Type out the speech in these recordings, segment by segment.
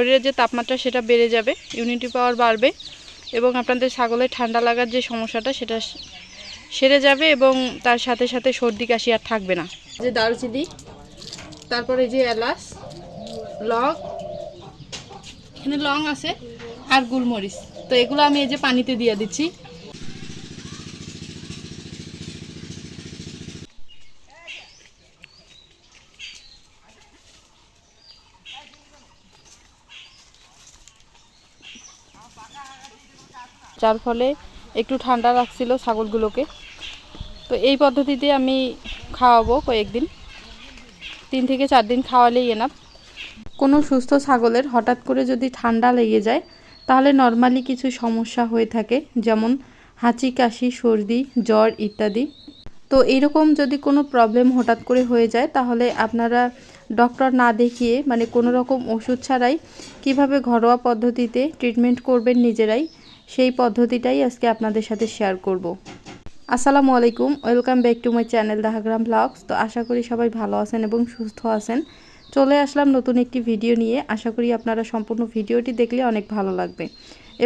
শরীরের যে তাপমাত্রা সেটা বেড়ে যাবে ইউনিটি পাওয়ার বাড়বে এবং আপনাদের ছাগলের ঠান্ডা লাগার যে সমস্যাটা সেটা সেরে যাবে এবং তার সাথে সাথে সর্দি কাশি আর থাকবে না। যে দারুচিনি, তারপরে যে এলাচ, লং, এখানে লং আছে আর গুলমরিচ। তো এগুলো আমি এই যে পানিতে দিয়ে দিচ্ছি। যার ফলে একটু ঠান্ডা রাখছিল ছাগলগুলোকে। তো এই পদ্ধতিতে আমি খাওয়াবো কয়েকদিন। তিন থেকে চার দিন খাওয়ালেই এনাফ কোনো সুস্থ ছাগলের হঠাৎ করে যদি ঠান্ডা লেগে যায়, তাহলে নর্মালি কিছু সমস্যা হয়ে থাকে, যেমন হাঁচি, কাশি, সর্দি, জ্বর ইত্যাদি। তো এইরকম যদি কোনো প্রবলেম হঠাৎ করে হয়ে যায়, তাহলে আপনারা ডক্টর না দেখিয়ে মানে কোনো রকম ওষুধ ছাড়াই কীভাবে ঘরোয়া পদ্ধতিতে ট্রিটমেন্ট করবেন নিজেরাই সেই পদ্ধতিটাই আজকে আপনাদের সাথে শেয়ার করব। আসসালামু আলাইকুম welcome back to my channel Dahagram vlogs তো আশা করি সবাই ভালো আছেন এবং সুস্থ আছেন। চলে আসলাম নতুন একটি ভিডিও নিয়ে। আশা করি আপনারা সম্পূর্ণ ভিডিওটি দেখলে অনেক ভালো লাগবে।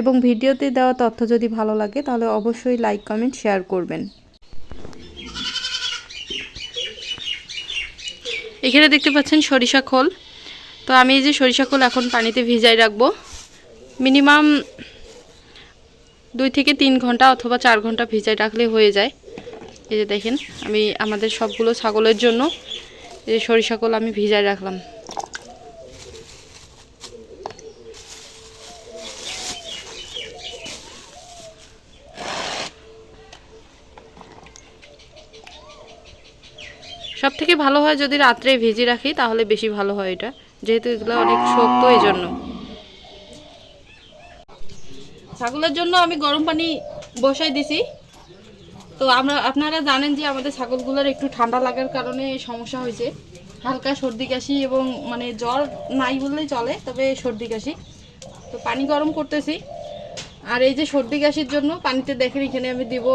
এবং ভিডিওতে দেওয়া তথ্য যদি ভালো লাগে, তাহলে অবশ্যই লাইক কমেন্ট শেয়ার করবেন। এখানে দেখতে পাচ্ছেন সরিষা খোল। তো আমি এই যে সরিষা খোল এখন পানিতে ভিজাই রাখব। মিনিমাম দুই থেকে তিন ঘণ্টা অথবা চার ঘণ্টা ভিজাই রাখলে হয়ে যায়। এই যে দেখেন, আমি আমাদের সবগুলো ছাগলের জন্য এই যে সরিষা খোল আমি ভিজাই রাখলাম। সব থেকে ভালো হয় যদি রাত্রে ভিজিয়ে রাখি, তাহলে বেশি ভালো হয় এটা। যেহেতু এগুলো অনেক শক্ত এই জন্য ছাগলের জন্য আমি গরম পানি বসাই দিছি। তো আমরা, আপনারা জানেন যে আমাদের ছাগলগুলোর একটু ঠান্ডা লাগার কারণে সমস্যা হয়েছে। হালকা সর্দি কাশি এবং মানে জ্বর নাই বললেই চলে, তবে সর্দি কাশি। তো পানি গরম করতেছি। আর এই যে সর্দি কাশির জন্য পানিতে দেখেন, এখানে আমি দিব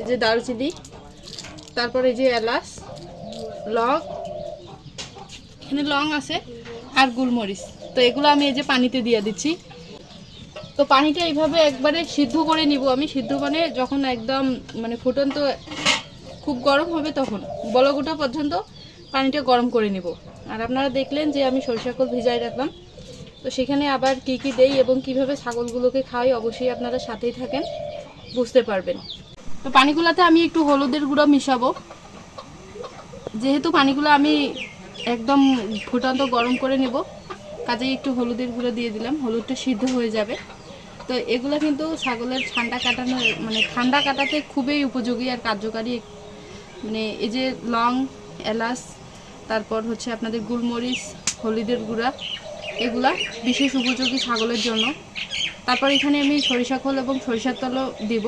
এই যে দারুচিনি, তারপর এই যে এলাচ, লং, এখানে লং আছে আর গুলমরিচ। তো এগুলো আমি এই যে পানিতে দিয়ে দিচ্ছি। তো পানিটা এইভাবে একবারে সিদ্ধ করে নিব আমি। সিদ্ধ মানে যখন একদম মানে ফুটন্ত খুব গরম হবে তখন, বলগোটা পর্যন্ত পানিটা গরম করে নিব। আর আপনারা দেখলেন যে আমি সরিষা খোল ভিজাই রাখলাম। তো সেখানে আবার কি কি দেই এবং কীভাবে ছাগলগুলোকে খাওয়াই অবশ্যই আপনারা সাথেই থাকেন, বুঝতে পারবেন। তো পানিগুলোতে আমি একটু হলুদের গুঁড়ো মিশাবো। যেহেতু পানিগুলো আমি একদম ফুটান্ত গরম করে নেব, কাজেই একটু হলুদের গুঁড়ো দিয়ে দিলাম, হলুদটা সিদ্ধ হয়ে যাবে। তো এগুলো কিন্তু ছাগলের ঠান্ডা কাটানো মানে ঠান্ডা কাটাতে খুবই উপযোগী আর কার্যকারী মানে এই যে লং, এলাচ, তারপর হচ্ছে আপনাদের গুলমরিচ, হলুদের গুঁড়া, এগুলা বিশেষ উপযোগী ছাগলের জন্য। তারপর এখানে আমি সরিষা খোল এবং সরিষার তলও দেব।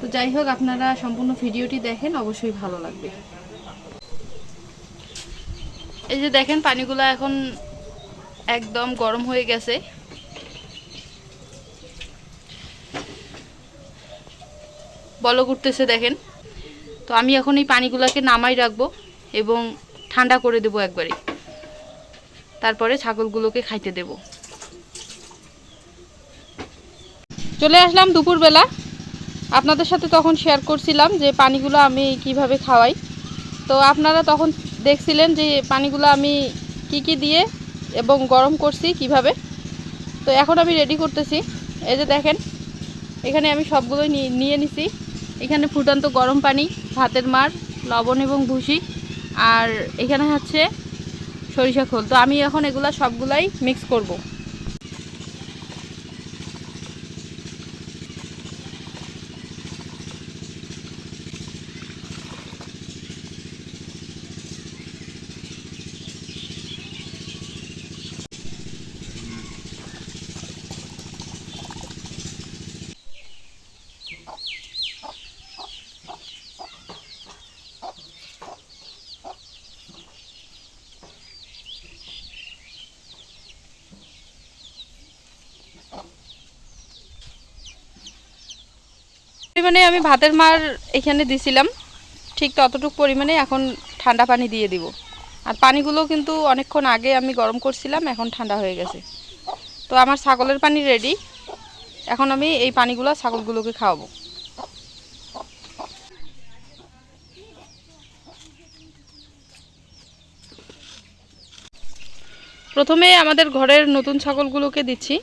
তো যাই হোক, আপনারা সম্পূর্ণ ভিডিওটি দেখেন, অবশ্যই ভালো লাগবে। এই যে দেখেন, পানিগুলো এখন একদম গরম হয়ে গেছে। বলক উঠতেছে দেখেন। তো আমি এখন এই পানিগুলোকে নামাই রাখব এবং ঠান্ডা করে দেবো একবারে। তারপরে ছাগলগুলোকে খাইতে দেব। চলে আসলাম দুপুরবেলা। আপনাদের সাথে তখন শেয়ার করছিলাম যে পানিগুলো আমি কীভাবে খাওয়াই। তো আপনারা তখন দেখছিলেন যে পানিগুলো আমি কি কি দিয়ে এবং গরম করছি কীভাবে। তো এখন আমি রেডি করতেছি। এই যে দেখেন, এখানে আমি সবগুলো নিয়ে নিছি। এখানে ফুটান্ত গরম পানি, ভাতের মার, লবণ এবং ভুসি। আর এখানে হচ্ছে সরিষা খোল। তো আমি এখন এগুলা সবগুলাই মিক্স করব। পরিমাণে আমি ভাতের মার এখানে দিছিলাম। ঠিক ততটুকু পরিমাণে এখন ঠান্ডা পানি দিয়ে দিব। আর পানিগুলো কিন্তু অনেকক্ষণ আগে আমি গরম করছিলাম, এখন ঠান্ডা হয়ে গেছে। তো আমার ছাগলের পানি রেডি এখন আমি এই পানিগুলো ছাগলগুলোকে খাওয়াবো। প্রথমে আমাদের ঘরের নতুন ছাগলগুলোকে দিচ্ছি।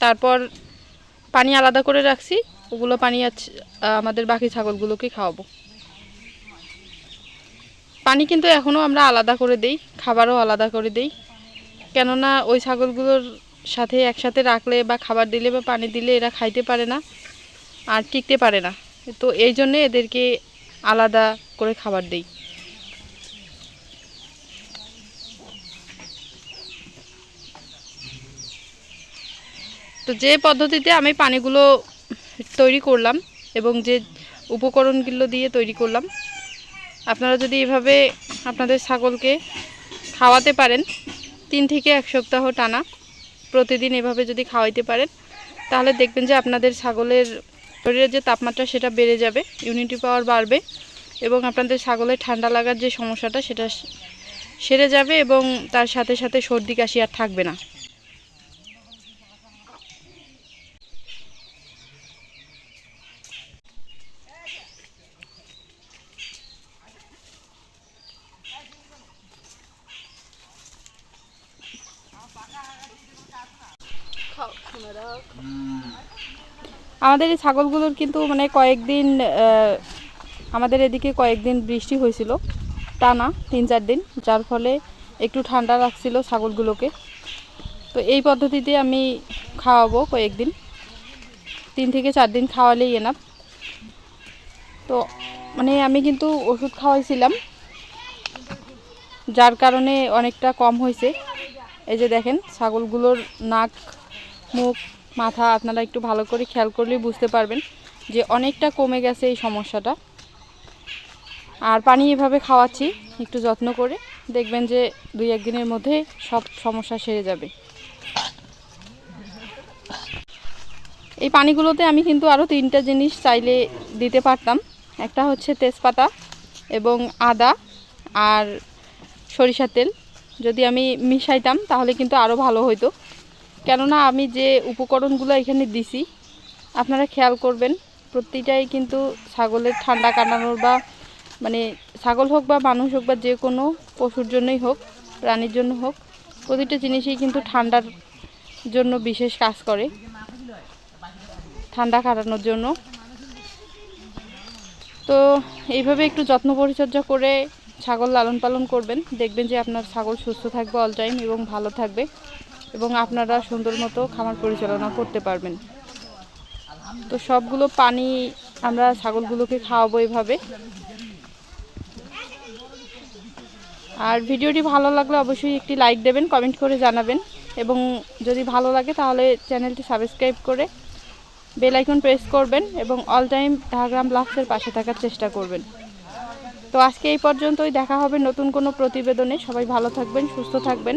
তারপর পানি আলাদা করে রাখছি, ওগুলো পানি আমাদের বাকি ছাগলগুলোকে খাওয়াবো। পানি কিন্তু এখনও আমরা আলাদা করে দেই, খাবারও আলাদা করে দেই। কেননা ওই ছাগলগুলোর সাথে একসাথে রাখলে বা খাবার দিলে বা পানি দিলে এরা খাইতে পারে না, আর টিকতে পারে না। তো এই জন্যে এদেরকে আলাদা করে খাবার দেই। তো যে পদ্ধতিতে আমি পানিগুলো তৈরি করলাম এবং যে উপকরণগুলো দিয়ে তৈরি করলাম, আপনারা যদি এভাবে আপনাদের ছাগলকে খাওয়াতে পারেন, তিন থেকে এক সপ্তাহ টানা প্রতিদিন এভাবে যদি খাওয়াইতে পারেন, তাহলে দেখবেন যে আপনাদের ছাগলের শরীরের যে তাপমাত্রা সেটা বেড়ে যাবে ইউনিটি পাওয়ার বাড়বে এবং আপনাদের ছাগলের ঠান্ডা লাগার যে সমস্যাটা সেটা সেরে যাবে এবং তার সাথে সাথে সর্দি কাশি আর থাকবে না। আমাদের এই ছাগলগুলোর কিন্তু মানে কয়েকদিন আমাদের এদিকে কয়েকদিন বৃষ্টি হয়েছিল, টানা তিন চার দিন, যার ফলে একটু ঠান্ডা রাখছিল ছাগলগুলোকে। তো এই পদ্ধতিতে আমি খাওয়াবো কয়েকদিন, তিন থেকে চার দিন খাওয়ালেই এনাফ। তো মানে আমি কিন্তু ওষুধ খাওয়াইছিলাম, যার কারণে অনেকটা কম হয়েছে। এই যে দেখেন, ছাগলগুলোর নাক, মুখ মাথা আপনারা একটু ভালো করে খেয়াল করলেই বুঝতে পারবেন যে অনেকটা কমে গেছে এই সমস্যাটা। আর পানি এভাবে খাওয়াচ্ছি, একটু যত্ন করে দেখবেন যে দুই একদিনের মধ্যে সব সমস্যা সেরে যাবে। এই পানিগুলোতে আমি কিন্তু আরও তিনটা জিনিস চাইলে দিতে পারতাম। একটা হচ্ছে তেজপাতা এবং আদা আর সরিষার তেল। যদি আমি মিশাইতাম তাহলে কিন্তু আরও ভালো হতো কেননা আমি যে উপকরণগুলো এখানে দিছি, আপনারা খেয়াল করবেন, প্রতিটাই কিন্তু ছাগলের ঠান্ডা কাটানোর বা মানে ছাগল হোক বা মানুষ হোক বা যে কোনো পশুর জন্যই হোক, প্রাণীর জন্য হোক, প্রতিটা জিনিসই কিন্তু ঠান্ডার জন্য বিশেষ কাজ করে, ঠান্ডা কাটানোর জন্য। তো এইভাবে একটু যত্ন পরিচর্যা করে ছাগল লালন পালন করবেন, দেখবেন যে আপনার ছাগল সুস্থ থাকবে অল টাইম এবং ভালো থাকবে। এবং আপনারা সুন্দর মতো খামার পরিচালনা করতে পারবেন। তো সবগুলো পানি আমরা ছাগলগুলোকে খাওয়াবো এভাবে। আর ভিডিওটি ভালো লাগলে অবশ্যই একটি লাইক দেবেন, কমেন্ট করে জানাবেন। এবং যদি ভালো লাগে তাহলে চ্যানেলটি সাবস্ক্রাইব করে বেল আইকন প্রেস করবেন এবং অল টাইম ঢাগ্রাম ব্লগসের পাশে থাকার চেষ্টা করবেন। তো আজকে এই পর্যন্তই। দেখা হবে নতুন কোনো প্রতিবেদনে। সবাই ভালো থাকবেন, সুস্থ থাকবেন।